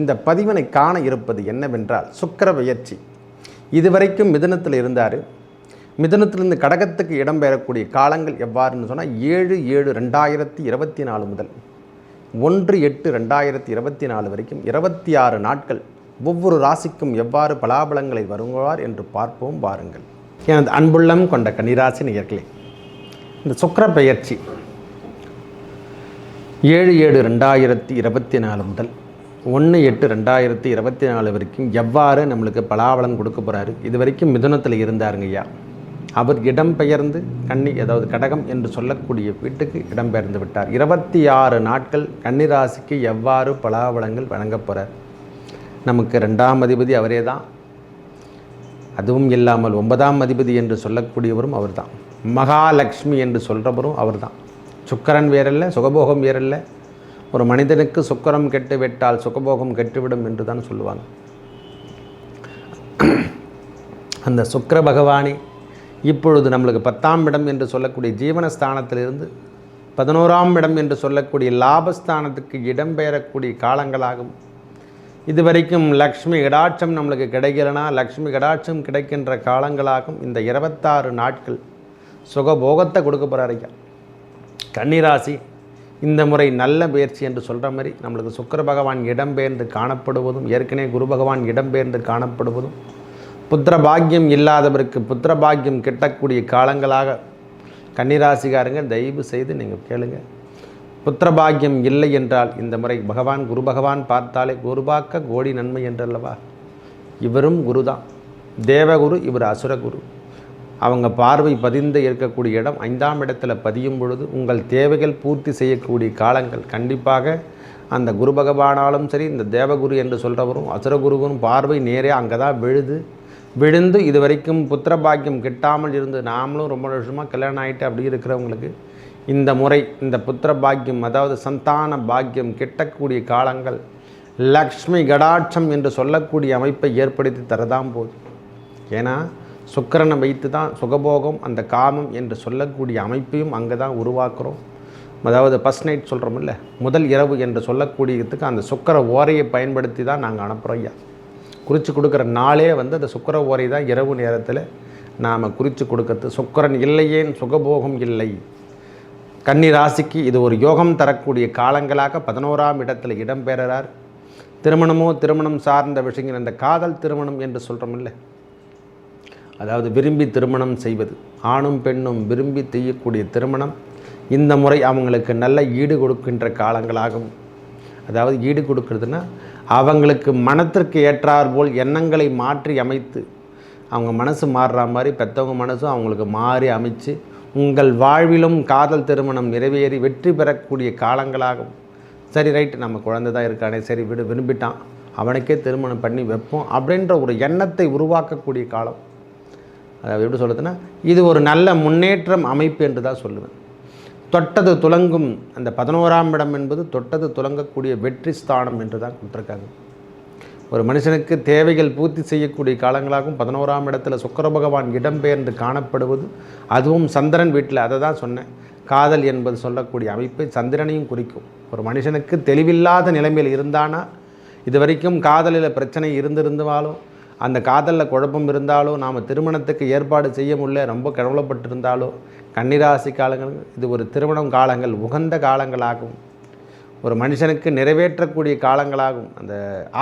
இந்த பதிவினை காண இருப்பது என்னவென்றால் சுக்கிர பெயர்ச்சி இதுவரைக்கும் மிதனத்தில் இருந்தார். மிதனத்திலிருந்து கடகத்துக்கு இடம்பெறக்கூடிய காலங்கள் எவ்வாறுன்னு சொன்னால் ஏழு ஏழு ரெண்டாயிரத்தி இருபத்தி நாலு முதல். ஒன்று எட்டு ரெண்டாயிரத்தி இருபத்தி நாலு வரைக்கும் இருபத்தி ஆறு நாட்கள் ஒவ்வொரு ராசிக்கும் எவ்வாறு பலாபலங்களை வருவார் என்று பார்ப்போம் வாருங்கள். எனது அன்புள்ளம் கொண்ட கன்னிராசி நேயர்களே இந்த சுக்கர பெயர்ச்சி ஏழு ஏழு ரெண்டாயிரத்தி இருபத்தி நாலு முதல் ஒன்று எட்டு ரெண்டாயிரத்தி இருபத்தி நாலு வரைக்கும் எவ்வாறு நம்மளுக்கு பலாபலம் கொடுக்க போகிறாரு இது வரைக்கும் மிதுனத்தில் இருந்தாருங்க ஐயா. அவர் இடம்பெயர்ந்து கன்னி அதாவது கடகம் என்று சொல்லக்கூடிய வீட்டுக்கு இடம்பெயர்ந்து விட்டார். இருபத்தி ஆறு நாட்கள் கன்னிராசிக்கு எவ்வாறு பலாபலங்கள் வழங்கப் போகிறார் நமக்கு ரெண்டாம் அதிபதி அவரே தான். அதுவும் இல்லாமல் ஒன்பதாம் அதிபதி என்று சொல்லக்கூடியவரும் அவர்தான். மகாலட்சுமி என்று சொல்கிறவரும் அவர்தான். சுக்கரன் வேறல்ல சுகபோகம் வேறல்ல ஒரு மனிதனுக்கு சுக்கரம் கெட்டுவிட்டால் சுகபோகம் கெட்டுவிடும் என்று தான் சொல்லுவாங்க. அந்த சுக்கர பகவானே இப்பொழுது நம்மளுக்கு பத்தாம் இடம் என்று சொல்லக்கூடிய ஜீவனஸ்தானத்திலிருந்து பதினோராம் இடம் என்று சொல்லக்கூடிய லாபஸ்தானத்துக்கு இடம்பெயரக்கூடிய காலங்களாகும். இதுவரைக்கும் லக்ஷ்மி கடாட்சம் நம்மளுக்கு கிடைக்கலனா லக்ஷ்மி கடாட்சம் கிடைக்கின்ற காலங்களாகும் இந்த இருபத்தாறு நாட்கள். சுகபோகத்தை கொடுக்க போகிறார் ஐயா. கன்னிராசி இந்த முறை நல்ல முயற்சி என்று சொல்கிற மாதிரி நம்மளுக்கு சுக்கர பகவான் இடம்பெயர்ந்து காணப்படுவதும் ஏற்கனவே குரு பகவான் இடம்பெயர்ந்து காணப்படுவதும் புத்திர பாக்கியம் இல்லாதவருக்கு புத்திர பாக்கியம் கிட்டக்கூடிய காலங்களாக கன்னிராசிகாரங்க தயவு செய்து நீங்கள் கேளுங்க. புத்திர பாக்கியம் இல்லை என்றால் இந்த முறை பகவான் குரு பகவான் பார்த்தாலே குருபாக்க கோடி நன்மை என்றல்லவா? இவரும் குரு தான் தேவகுரு இவர் அசுரகுரு. அவங்க பார்வை பதிந்து இருக்கக்கூடிய இடம் ஐந்தாம் இடத்துல பதியும் பொழுது உங்கள் தேவைகள் பூர்த்தி செய்யக்கூடிய காலங்கள். கண்டிப்பாக அந்த குரு பகவானாலும் சரி இந்த தேவகுரு என்று சொல்கிறவரும் அசுரகுருவும் பார்வை நேரே அங்கே தான் விழுது. விழுந்து இது வரைக்கும் புத்திர பாக்கியம் கிட்டாமல் இருந்து நாமளும் ரொம்ப வருஷமாக கல்யாணம் ஆகிட்டு அப்படி இருக்கிறவங்களுக்கு இந்த முறை இந்த புத்திர பாக்கியம் அதாவது சந்தான பாக்கியம் கிட்டக்கூடிய காலங்கள் லக்ஷ்மி கடாட்சம் என்று சொல்லக்கூடிய அமைப்பை ஏற்படுத்தி தரதான் போகுது ஏன்னா சுக்கரனை வைத்து தான் சுகபோகம் அந்த காமம் என்று சொல்லக்கூடிய அமைப்பையும் அங்கே தான் உருவாக்குறோம். அதாவது ஃபஸ்ட் நைட் சொல்கிறோமில்ல முதல் இரவு என்று சொல்லக்கூடியதுக்கு அந்த சுக்கர ஓரையை பயன்படுத்தி தான் நாங்கள் அனுப்புகிறோம் ஐயா. குறித்து கொடுக்குற நாளே வந்து அந்த சுக்கர ஓரை தான் இரவு நேரத்தில் நாம் குறித்து கொடுக்கறது. சுக்கரன் இல்லையேன் சுகபோகம் இல்லை. கன்னி ராசிக்கு இது ஒரு யோகம் தரக்கூடிய காலங்களாக பதினோராம் இடத்தில் இடம்பெறுகிறார் திருமணமோ திருமணம் சார்ந்த விஷயங்கள் அந்த காதல் திருமணம் என்று சொல்கிறோமில்ல அதாவது விரும்பி திருமணம் செய்வது. ஆணும் பெண்ணும் விரும்பி செய்யக்கூடிய திருமணம் இந்த முறை அவங்களுக்கு நல்ல ஈடு கொடுக்கின்ற காலங்களாகும். அதாவது ஈடு கொடுக்கறதுன்னா அவங்களுக்கு மனத்திற்கு ஏற்றாற்போல் எண்ணங்களை மாற்றி அமைத்து அவங்க மனசு மாறுற மாதிரி பெற்றவங்க மனசும் அவங்களுக்கு மாறி அமைச்சு உங்கள் வாழ்விலும் காதல் திருமணம் நிறைவேறி வெற்றி பெறக்கூடிய காலங்களாகும். சரி ரைட்டு நம்ம குழந்தை தான் இருக்கானே சரி விடு விரும்பிட்டான். அவனுக்கே திருமணம் பண்ணி வைப்போம் அப்படின்ற ஒரு எண்ணத்தை உருவாக்கக்கூடிய காலம். அதாவது எப்படி சொல்லுதுன்னா இது ஒரு நல்ல முன்னேற்றம் அமைப்பு என்று தான் சொல்லுவேன். தொட்டது துலங்கும் அந்த பதினோராம் இடம் என்பது தொட்டது துலங்கக்கூடிய வெற்றி ஸ்தானம் என்று தான் கொடுத்துருக்காங்க. ஒரு மனுஷனுக்கு தேவைகள் பூர்த்தி செய்யக்கூடிய காலங்களாகவும் பதினோராம் இடத்துல சுக்கர பகவான் இடம்பெயர்ந்து காணப்படுவது அதுவும் சந்திரன் வீட்டில் அதை தான் சொன்னேன். காதல் என்பது சொல்லக்கூடிய அமைப்பை சந்திரனையும் குறிக்கும். ஒரு மனுஷனுக்கு தெளிவில்லாத நிலைமையில் இருந்தானா இது வரைக்கும் காதலில் பிரச்சனை இருந்திருந்தாலும் அந்த காதலில் குழப்பம் இருந்தாலோ நாம் திருமணத்துக்கு ஏற்பாடு செய்ய முடியல ரொம்ப கவலைப்பட்டிருந்தாலோ கன்னிராசி காலங்கள் இது ஒரு திருமணம் காலங்கள் உகந்த காலங்களாகும். ஒரு மனுஷனுக்கு நிறைவேற்றக்கூடிய காலங்களாகும். அந்த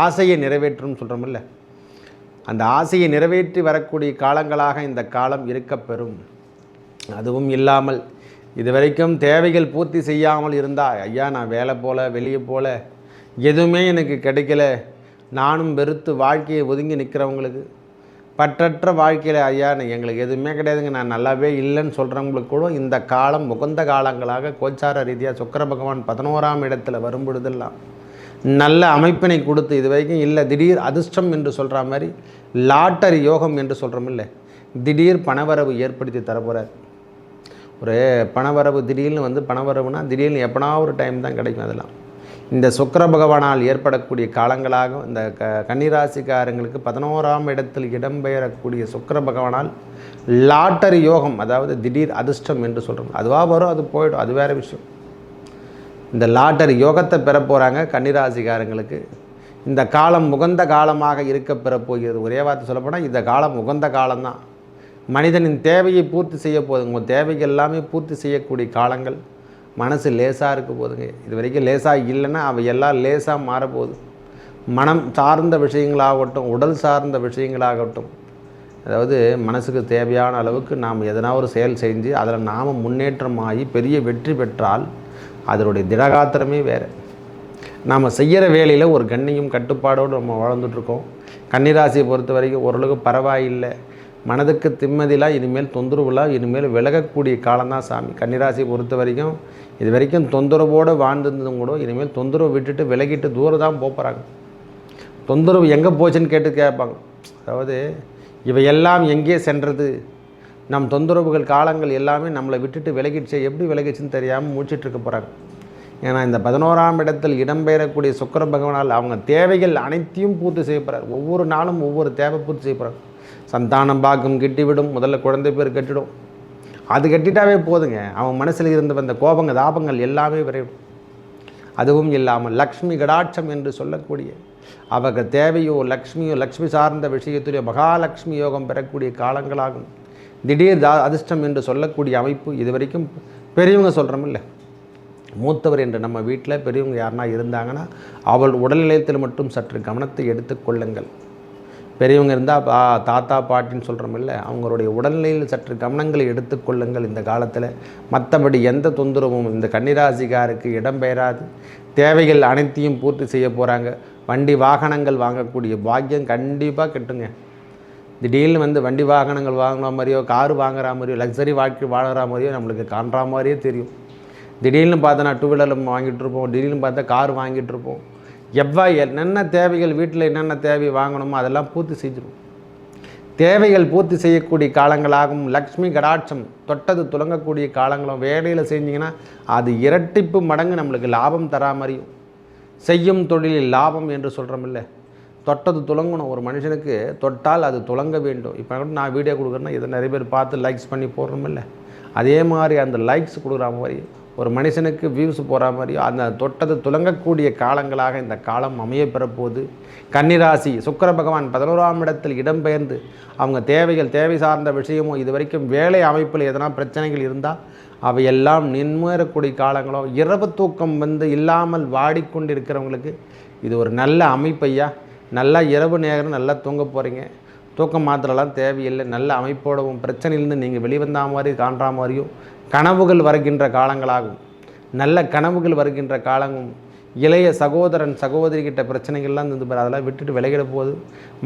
ஆசையை நிறைவேற்றும் சொல்கிறோமில்ல அந்த ஆசையை நிறைவேற்றி வரக்கூடிய காலங்களாக இந்த காலம் இருக்கப்பெறும். அதுவும் இல்லாமல் இதுவரைக்கும் தேவைகள் பூர்த்தி செய்யாமல் இருந்தால் ஐயா நான் வேலை போல வெளியே போல எதுவுமே எனக்கு கிடைக்கல நானும் வெறுத்து வாழ்க்கையை ஒதுங்கி நிற்கிறவங்களுக்கு பற்றற்ற வாழ்க்கையில் ஐயா எங்களுக்கு எதுவுமே கிடையாதுங்க. நான் நல்லாவே இல்லைன்னு சொல்கிறவங்களுக்கு கூட இந்த காலம் உகந்த காலங்களாக கோச்சார ரீதியாக சுக்கர பகவான் பதினோராம் இடத்துல வரும் பொழுதெல்லாம் நல்ல அமைப்பினை கொடுத்து இது வரைக்கும் இல்லை. திடீர் அதிர்ஷ்டம் என்று சொல்கிற மாதிரி லாட்டரி யோகம் என்று சொல்கிறோம் இல்லை. திடீர் பணவரவு ஏற்படுத்தி தரப்போகிறார் ஒரு பணவரவு திடீர்னு வந்து பணவரவுனா திடீர்னு எப்பனா ஒரு டைம் தான் கிடைக்கும் அதெல்லாம். இந்த சுக்கிர பகவானால் ஏற்படக்கூடிய காலங்களாக இந்த க கன்னிராசிக்காரங்களுக்கு பதினோராம் இடத்தில் இடம்பெயரக்கூடிய சுக்கிர பகவானால் லாட்டரி யோகம் அதாவது திடீர் அதிர்ஷ்டம் என்று சொல்கிறோம் அதுவாக வரும் அது போயிடும் அது வேறு விஷயம். இந்த லாட்டரி யோகத்தை பெற போகிறாங்க கன்னிராசிக்காரங்களுக்கு. இந்த காலம் உகந்த காலமாக இருக்க பெறப்போகிறது ஒரே வார்த்தை சொல்லப்போனால் இந்த காலம் உகந்த காலம்தான். மனிதனின் தேவையை பூர்த்தி செய்ய போதுங்க உங்கள் தேவைகள் எல்லாமே பூர்த்தி செய்யக்கூடிய காலங்கள். மனசு லேசாக இருக்க போதுங்க. இது வரைக்கும் லேசாக இல்லைன்னா அவை எல்லாம் லேசாக மாறப்போகுது. மனம் சார்ந்த விஷயங்களாகட்டும் உடல் சார்ந்த விஷயங்களாகட்டும் அதாவது மனசுக்கு தேவையான அளவுக்கு நாம் எதனா ஒரு செயல் செஞ்சு அதில் நாம் முன்னேற்றமாகி பெரிய வெற்றி பெற்றால் அதனுடைய திடகாத்திரமே வேறு. நாம் செய்கிற வேலையில் ஒரு கண்ணியும் கட்டுப்பாடோடு நம்ம வாழ்ந்துட்டுருக்கோம். கன்னிராசியை பொறுத்த வரைக்கும் ஓரளவுக்கு பரவாயில்லை. மனதுக்கு திம்மதிலாம் இனிமேல் தொந்தரவுலாம் இனிமேல் விலகக்கூடிய காலம்தான் சாமி. கன்னிராசியை பொறுத்த வரைக்கும் இது வரைக்கும் தொந்தரவோடு வாழ்ந்துருந்ததும் கூட இனிமேல் தொந்தரவு விட்டுட்டு விலகிட்டு தூரம் தான் போகிறாங்க தொந்தரவு எங்கே போச்சுன்னு கேட்டு கேட்பாங்க. அதாவது இவையெல்லாம் எங்கே சென்றது? நம் தொந்தரவுகள் காலங்கள் எல்லாமே நம்மளை விட்டுட்டு விலகிடுச்சு எப்படி விலகிடுச்சுன்னு தெரியாமல் மூச்சிட்ருக்க போகிறாங்க ஏன்னா இந்த பதினோராம் இடத்தில் இடம்பெயரக்கூடிய சுக்கர பகவானால் அவங்க தேவைகள் அனைத்தையும் பூர்த்தி செய்யப்படுறார் ஒவ்வொரு நாளும் ஒவ்வொரு தேவை பூர்த்தி செய்யப்படுறாங்க சந்தானம் பாக்கம் கிட்டிவிடும் முதல்ல குழந்தை பேர் கட்டிடும். அது கட்டிட்டாவே போதுங்க. அவன் மனசில் இருந்து வந்த கோபங்க தாபங்கள் எல்லாமே விரைவிடும் அதுவும் இல்லாமல் லக்ஷ்மி கடாட்சம் என்று சொல்லக்கூடிய அவங்க தேவையோ லக்ஷ்மியோ லக்ஷ்மி சார்ந்த விஷயத்திலோ மகாலட்சுமி யோகம் பெறக்கூடிய காலங்களாகும். திடீர் தா அதிர்ஷ்டம் என்று சொல்லக்கூடிய அமைப்பு இது வரைக்கும் பெரியவங்க சொல்கிறோமில்ல மூத்தவர் என்று நம்ம வீட்டில் பெரியவங்க யாருனா இருந்தாங்கன்னா அவள் உடல்நிலையத்தில் மட்டும் சற்று கவனத்தை எடுத்துக்கொள்ளுங்கள் பெரியவங்க இருந்தால் பா தாத்தா பாட்டின்னு சொல்கிறோமில்ல அவங்களுடைய உடல்நிலையில் சற்று கவனங்களை எடுத்துக்கொள்ளுங்கள் இந்த காலத்தில். மற்றபடி எந்த தொந்தரவும் இந்த கன்னிராசிகாருக்கு இடம்பெயராது தேவைகள் அனைத்தையும் பூர்த்தி செய்ய போகிறாங்க வண்டி வாகனங்கள் வாங்கக்கூடிய பாக்கியம் கண்டிப்பாக கெட்டுங்க. திடீர்னு வந்து வண்டி வாகனங்கள் வாங்கின மாதிரியோ கார் வாங்குற மாதிரியோ லக்ஸரி வாழ்க்கை வாழற மாதிரியோ நம்மளுக்கு காண்ற மாதிரியே தெரியும். திடீர்னு பார்த்தா நான் டூ வீலரில் வாங்கிட்டு இருப்போம். திடீர்னு பார்த்தா கார் வாங்கிட்டு இருப்போம். எவ்வா என்னென்ன தேவைகள் வீட்டில் என்னென்ன தேவை வாங்கணுமோ அதெல்லாம் பூர்த்தி செஞ்சிடும் தேவைகள் பூர்த்தி செய்யக்கூடிய காலங்களாகும். லக்ஷ்மி கடாட்சம் தொட்டது துலங்கக்கூடிய காலங்களும் வேலையில் செஞ்சிங்கன்னா அது இரட்டிப்பு மடங்கு நம்மளுக்கு லாபம் தரா மாதிரியும் செய்யும் தொழிலில் லாபம் என்று சொல்கிறோமில்ல தொட்டது துலங்கணும். ஒரு மனுஷனுக்கு தொட்டால் அது துலங்க வேண்டும். இப்போ கூட நான் வீடியோ கொடுக்குறேன்னா இதை நிறைய பேர் பார்த்து லைக்ஸ் பண்ணி போடுறோமில்ல அதே மாதிரி அந்த லைக்ஸ் கொடுக்குற மாதிரி ஒரு மனுஷனுக்கு வியூஸ் போகிற மாதிரியோ அந்த தொட்டது துலங்கக்கூடிய காலங்களாக இந்த காலம் அமைய பெறப்போகுது. கன்னிராசி சுக்கர பகவான் பதினோராம் இடத்தில் இடம்பெயர்ந்து அவங்க தேவைகள் தேவை சார்ந்த விஷயமோ இது வரைக்கும் வேலை அமைப்பில் எதனா பிரச்சனைகள் இருந்தால் அவையெல்லாம் நின்மேறக்கூடிய காலங்களோ இரவு தூக்கம் வந்து இல்லாமல் வாடிக்கொண்டிருக்கிறவங்களுக்கு இது ஒரு நல்ல அமைப்பையா நல்லா இரவு நேரம் நல்லா தூங்க போகிறீங்க தூக்கம் மாத்திரலாம் தேவையில்லை. நல்ல அமைப்போடவும் பிரச்சனையிலேருந்து நீங்கள் வெளிவந்தா மாதிரி காண்ற மாதிரியும் கனவுகள் வருகின்ற காலங்களாகும். நல்ல கனவுகள் வருகின்ற காலமும் இளைய சகோதரன் சகோதரி கிட்ட பிரச்சனைகள்லாம் இருந்து பாரு அதெல்லாம் விட்டுட்டு விலகிட போகுது.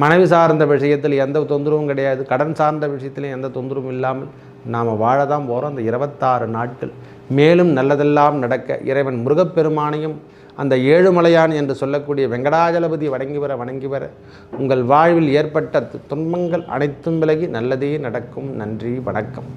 மனைவி சார்ந்த விஷயத்தில் எந்த தொந்தரவும் கிடையாது. கடன் சார்ந்த விஷயத்திலையும் எந்த தொந்தரவும் இல்லாமல் நாம் வாழ தான் போகிறோம் அந்த இருபத்தாறு நாட்கள். மேலும் நல்லதெல்லாம் நடக்க இறைவன் முருகப்பெருமானையும் அந்த ஏழுமலையான் என்று சொல்லக்கூடிய வெங்கடாஜலபதி வணங்கி வர வணங்கி வர உங்கள் வாழ்வில் ஏற்பட்ட துன்பங்கள் அனைத்தும் விலகி நல்லதே நடக்கும். நன்றி வணக்கம்.